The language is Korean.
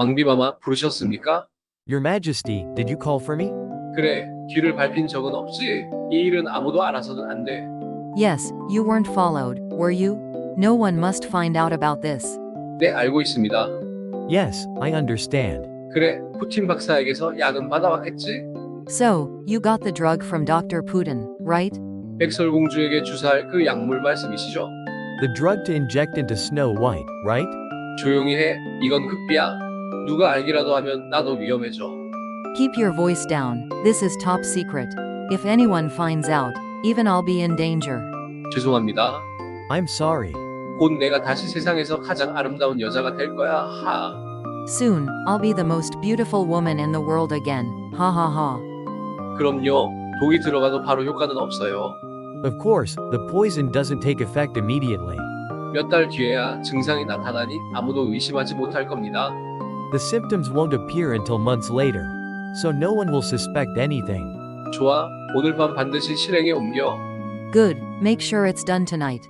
왕비마마 부르셨습니까? Your Majesty, did you call for me? 그래, 귀를 밟힌 적은 없지. 이 일은 아무도 알아서는 안 돼. Yes, you weren't followed, were you? No one must find out about this. 네, 알고 있습니다. Yes, I understand. 그래, 푸틴 박사에게서 약은 받아왔겠지? So, you got the drug from Dr. Putin, right? 백설공주에게 주사할 그 약물 말씀이시죠? The drug to inject into Snow White, right? 조용히 해. 이건 흑비야. 누가 알기라도 하면 나도 위험해져. Keep your voice down, this is top secret. If anyone finds out, even I'll be in danger. 죄송합니다. I'm sorry. 곧 내가 다시 세상에서 가장 아름다운 여자가 될 거야. 하. Soon, I'll be the most beautiful woman in the world again. Ha ha ha. 그럼요. 독이 들어가도 바로 효과는 없어요. Of course, the poison doesn't take effect immediately. 몇 달 뒤에야 증상이 나타나니 아무도 의심하지 못할 겁니다. The symptoms won't appear until months later. So no one will suspect anything. 좋아. 오늘 밤 반드시 실행에 옮겨. Good, make sure it's done tonight.